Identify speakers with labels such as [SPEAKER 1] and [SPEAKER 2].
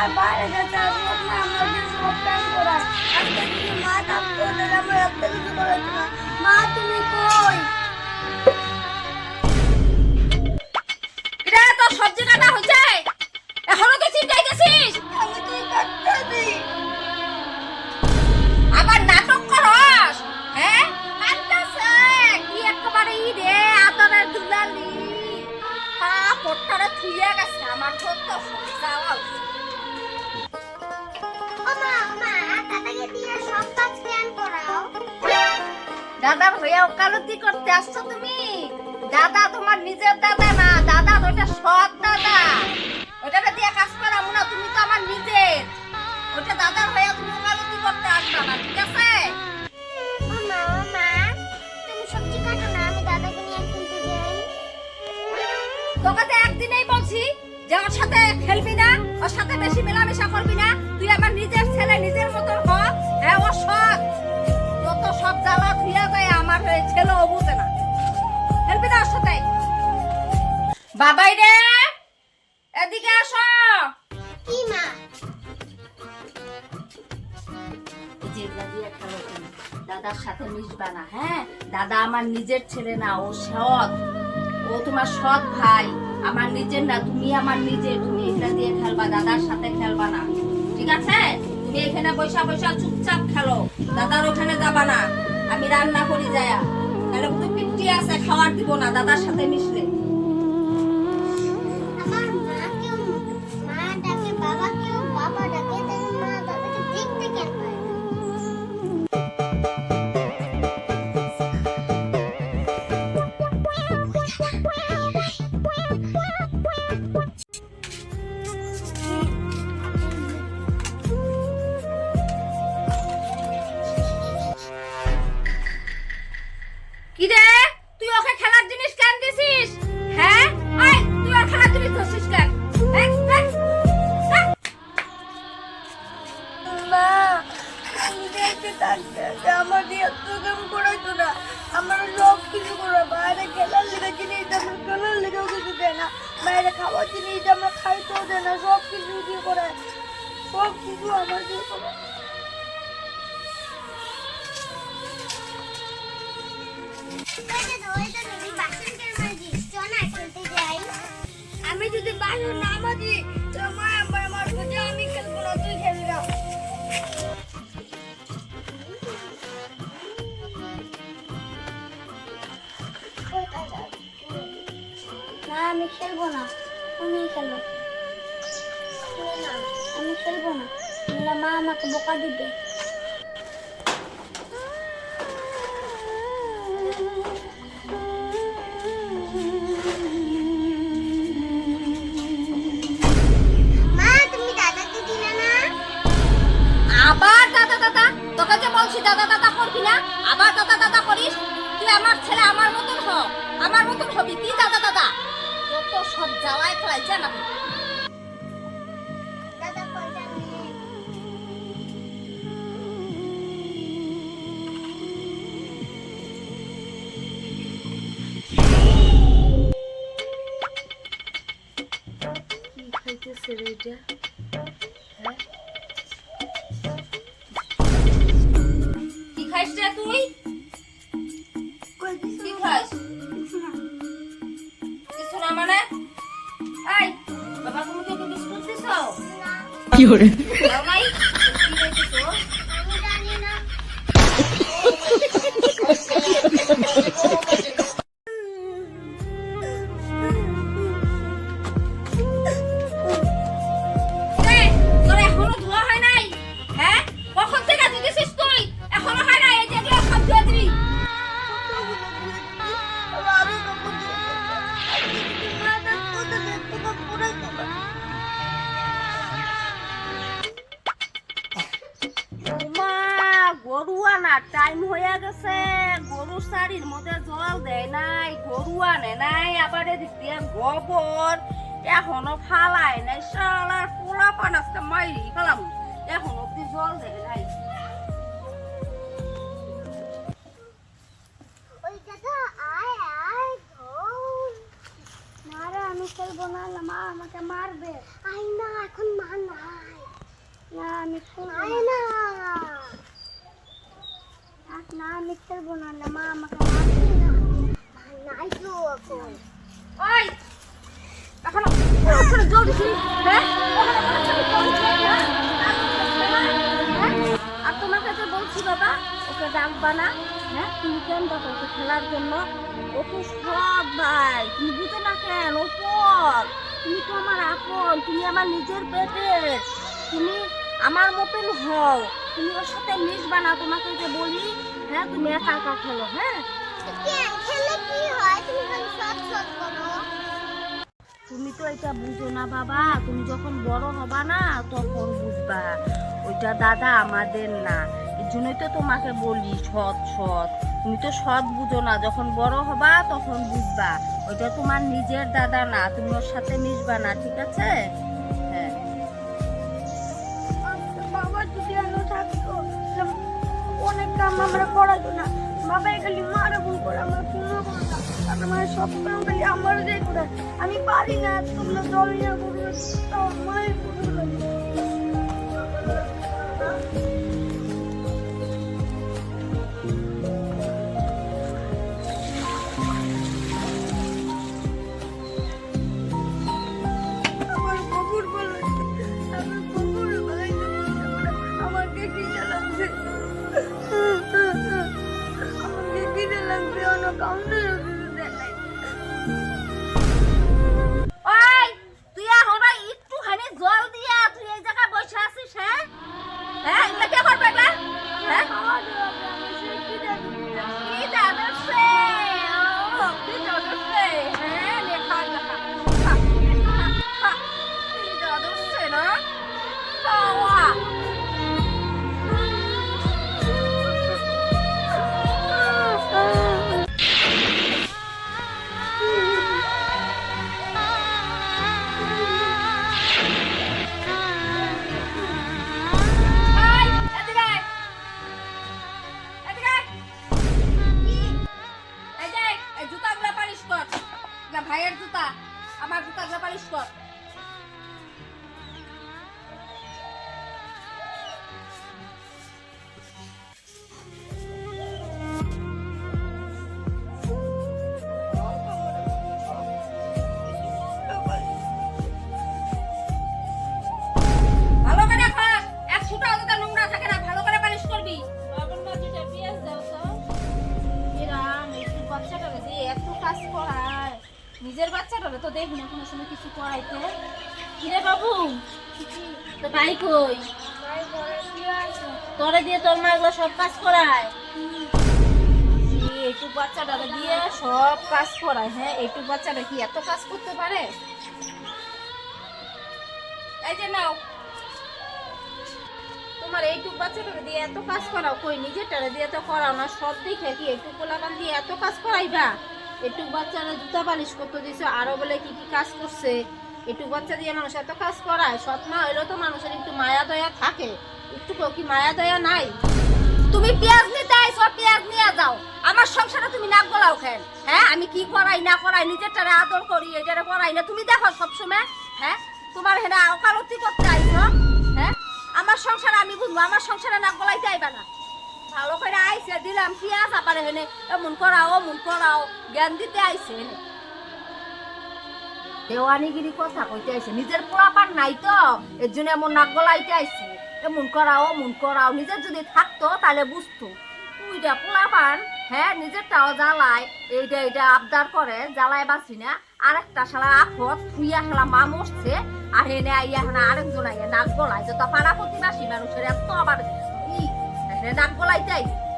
[SPEAKER 1] আমার বাইরে গেছে আসব না আমাদের সব কাজ করা। আজকে যদি মা কাজ করে আমার একটা কিছু করে না মা তুমি কই?
[SPEAKER 2] কিরে তোর সবজি কাটা হয়েছে এখনও তো চিন্তাই গেছিস
[SPEAKER 1] আমি তুই কাটতে দিই।
[SPEAKER 2] আবার নাটক করস? হ্যাঁ? কান্দাছে কি একেবারে ই রে আদরের দুলালি। পা পট্টারে থুইয়া গেছে আমার ছোট্ট যাওয়া। দাদার হয়ে ওকালতি করতে আসছো তুমি? দাদা তোমার নিজের দাদা না দাদা ওটা সৎ দাদা। ওটাকে দিয়ে কাজ করাবো না তুমি তো আমার নিজের। ওটা দাদার হয়ে তুমি ওকালতি করতে আসবে না ঠিক আছে? তোকে একদিনেই বলছি যে ওর সাথে খেলবি না ওর সাথে বেশি মেলামেশা করবি না। তুই আমার নিজের ছেলে নিজের মতন হ। বাবাই রে এদিকে আসো।
[SPEAKER 1] কি মা?
[SPEAKER 2] দাদার সাথে মিশবা না হ্যাঁ? দাদা আমার নিজের ছেলে না ও সৎ। ও তোমার সৎ ভাই। আমার নিজের না তুমি আমার নিজের। তুমি দিয়ে খেলবা দাদার সাথে খেলবা না। ঠিক আছে? তুমি এখানে বৈশা বৈশা চুপচাপ খেলো। দাদার ওখানে যাবা না। আমি রান্না করি যায়া। তাহলে তো পিটি আছে খাওয়ার দিব না দাদার সাথে মিশলে।
[SPEAKER 1] আমার আমার দিয়ে এত করাইতো না। আমার সব কিছু করে বাইরে খেলার লেগে জিনিস আমরা খেলার লেগেও কিছু দেয় না। বাইরে খাওয়ার জিনিস আমরা খাইতেও দেয় না, সব কিছু দিয়ে করে। সব কিছু আমার দিয়ে করে। আমি যদি বাসন না মাজি, তো আমি খেলব না। তুমি খেলো। না আমি খেলব না। মা আমাকে বোকা দিবে। মা তুমি না?
[SPEAKER 2] আবার দাদা দাদা তোকে যে বলছি দাদা দাদা করবি না? আবার দাদা দাদা করিস? তুই আমার ছেলে আমার মতন হ। আমার মতন হবি। কি দাদা দাদা? সব জ্বালায়
[SPEAKER 1] দাদা
[SPEAKER 2] কি খাইতেছে রে এটা? কি খাইছ রে তুই? কি আনে নাই আবার দিয়ে গোবর এখনও ফালায় নাই শালার পোলা পান আজকে মাইরি গেলাম এখন অব্দি জল দেয় নাই।
[SPEAKER 1] আমি খেলব না না মা আমাকে মারবে। আই না এখন মা নাই। না আমি খেলব না। না। আমি খেলব না মা আমাকে মারবে।
[SPEAKER 2] এখনও ওখানে হ্যাঁ? আর তোমার কাছে বলছি বাবা, ওকে ডাকবা না। হ্যাঁ? তুমি খেলার জন্য? ওকে সব ভাই, তুমি বুঝো না কেন? ও পর। তুমি তো আমার তুমি আমার নিজের পেটের তুমি আমার মতন হও। তুমি ওর সাথে মিশবা না তোমাকে যে বলি। হ্যাঁ? তুমি একা একা খেলো, হয়?
[SPEAKER 1] তুমি
[SPEAKER 2] তো এটা বুঝো না বাবা। তুমি যখন বড় হবা না, তখন বুঝবা। ওইটা দাদা আমাদের না। এর জন্যই তো তোমাকে বলি, সৎ সৎ। তুমি তো সৎ বুঝো না। যখন বড় হবা, তখন বুঝবা। ওইটা তোমার নিজের দাদা না। তুমি ওর সাথে মিশবা না, ঠিক আছে? হ্যাঁ।
[SPEAKER 1] বাবা, যদি থাকতো, অনেক কাম আমরা করাতো না। বাবা খালি মারা ভুল করে আমার কোনো করে না। তারপরে মানে খালি আমার যে করে আমি পারি না, তোমরা দল না মায়ের
[SPEAKER 2] ভাইয়ের জুতা আমার জুতাগুলো পালিশ কর।
[SPEAKER 3] নিজের বাচ্চাটারে তো দেখি না কোনো সময় কিছু করাইতে কিরে বাবু? ভাই কই? তোরে দিয়ে তোর মা এগুলো সব কাজ করায়? একটু বাচ্চাটারে দিয়ে সব কাজ করায় হ্যাঁ? একটু বাচ্চাটা কি এত কাজ করতে পারে? এই যে নাও। তোমার এইটুক বাচ্চাটাকে দিয়ে এত কাজ করাও কই? নিজেরটারে দিয়ে তো করাও না, সব দিকে কি একটু পোলাপান দিয়ে এত কাজ করাইবা? একটু বাচ্চারা জুতা পালিশ করতে, দিছো, আরও বলে কি কি কাজ করছে। একটু বাচ্চা দিয়ে মানুষ এত কাজ করায় সৎ মা হইলেও তো মানুষের একটু মায়া দয়া থাকে। একটু কি মায়া দয়া নাই?
[SPEAKER 2] তুমি পেঁয়াজ নিতে আইছো, পেঁয়াজ নিয়ে যাও। আমার সংসারে তুমি নাক গলাও খেন হ্যাঁ আমি কি করাই, না করাই, নিজেরটারে আদর করি, এটারে করাই না? তুমি দেখো সবসময় হ্যাঁ তোমার হেনা ওকালতি করতে আইছো হ্যাঁ? আমার সংসারে আমি বুঝব, আমার সংসারে নাক গলাইতে আইবা না। ভালো করে আইছে, দিলাম, পেঁয়াজ আবার হেনে এমন করাও, অমন করাও, জ্ঞান দিতে আইসে হেনে দেওয়ানিগিরি কথা কইতে আইছে, নিজের পোলাপান নাই তো, এর জন্য এমন নাক গলাইতে আইছে। এমন করাও, অমন করাও, নিজের যদি থাকতো তাহলে বুঝতো। তুইটা পোলাপান হ্যাঁ নিজেরটাও জ্বালায় এইটা এইটা আবদার করে, জ্বালায় বাঁচি না। আরেকটা শালা আফত থুইয়া শালা মা মরছে, আর হেনে আইয়া হেনা আরেকজন আইয়া নাক গলায়, যত পাড়া প্রতিবাসী মানুষের এত আবার নাক গলাইতে আইছে